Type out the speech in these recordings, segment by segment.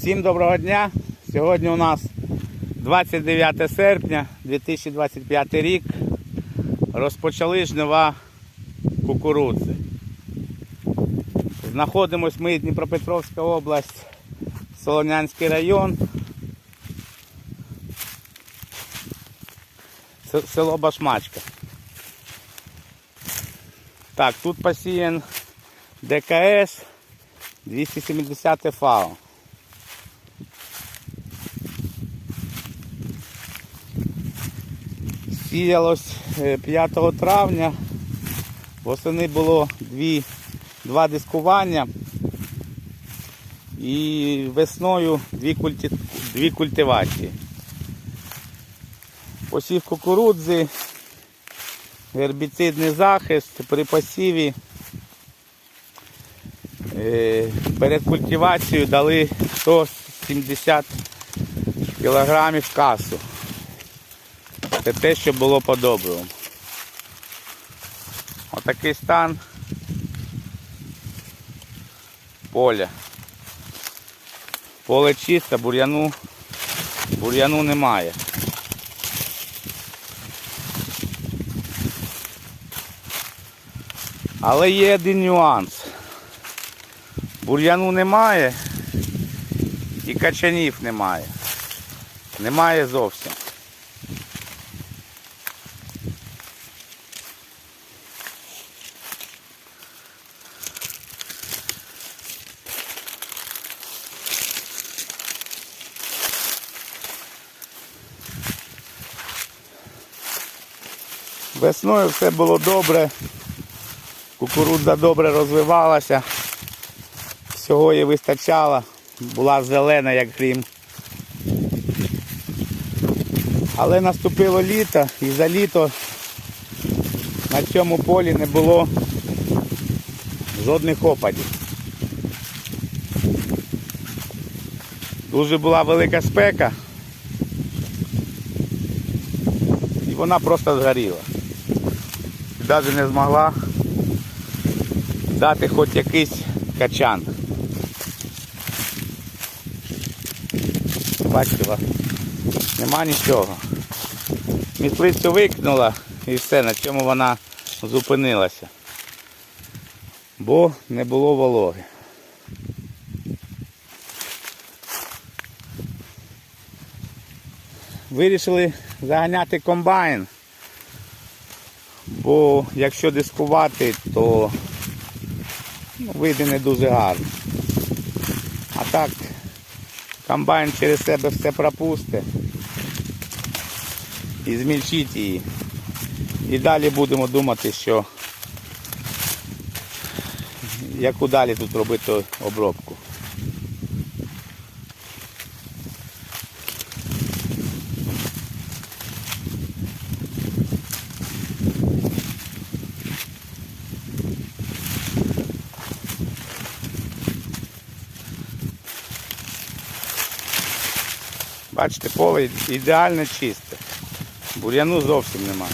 Всім доброго дня! Сьогодні у нас 29 серпня 2025 рік. Розпочали жнива кукурудзи. Знаходимось ми Дніпропетровська область, Солонянський район. Село Башмачка. Так, тут посіян ДКС 270 ФАО. Сіялось е, 5 травня. Восени було дві, два дискування. І весною дві, культи, дві культивації. Посів кукурудзи, гербіцидний захист при посіві. Е, Перед культивацією дали 170 кілограмів касу. Це те, що було по доброму. Отакий стан поля. Поле чисте, бур'яну, бур'яну немає. Але є один нюанс. Бур'яну немає і качанів немає. Немає зовсім. Весною все було добре, кукурудза добре розвивалася, всього їй вистачало, була зелена, як грім. Але наступило літо і за літо на цьому полі не було жодних опадів. Дуже була велика спека і вона просто згоріла. Навіть не змогла дати хоч якийсь качан. Бачите, нема нічого. Міслицю викинула і все, на чому вона зупинилася. Бо не було вологи. Вирішили заганяти комбайн. Бо якщо дискувати, то ну, вийде не дуже гарно. А так, комбайн через себе все пропусте і змільчить її. І далі будемо думати, що яку далі тут робити обробку. Бачите, поле ідеально чисте. Бур'яну зовсім немає.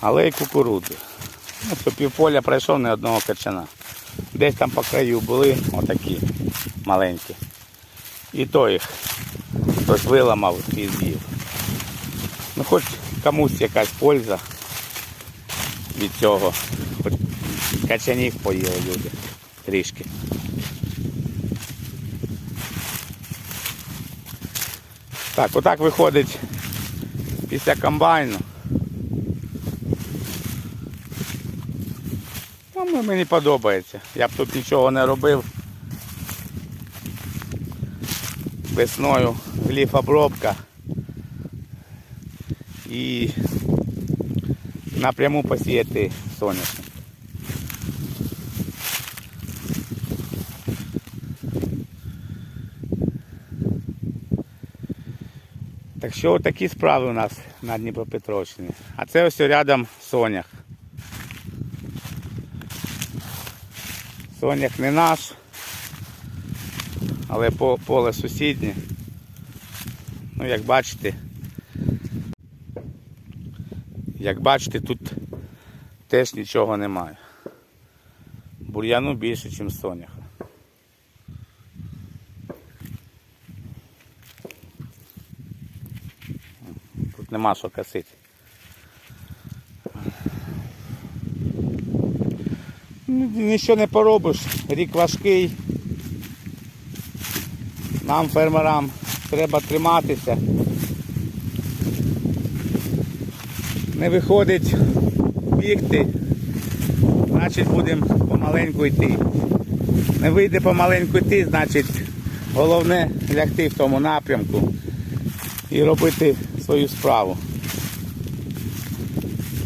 Але й кукурудзи. Ну, що півполя пройшов не одного качана. Десь там по краю були отакі маленькі. І то їх хтось виламав і з'їв. Ну хоч комусь якась польза від цього. Качанів поїли люди трішки. Так, отак виходить після комбайну. Ну, мені подобається. Я б тут нічого не робив. Весною гліфобробка. І напряму посіяти соняшник. Так що такі справи у нас на Дніпропетровщині. А це ось рядом сонях. Сонях не наш, але по- поле сусіднє. Ну, як бачите, Як бачите, тут теж нічого немає. Бур'яну більше, ніж соняха. Нема що косити. Ну, Нічого не поробиш, рік важкий. Нам, фермерам, треба триматися. Не виходить бігти, значить будемо помаленьку йти. Не вийде помаленьку йти, значить головне лягти в тому напрямку і робити свою справу.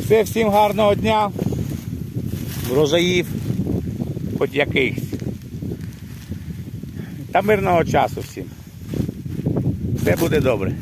Все, всім гарного дня, врожаїв, хоч якихось. Та мирного часу всім. Все буде добре.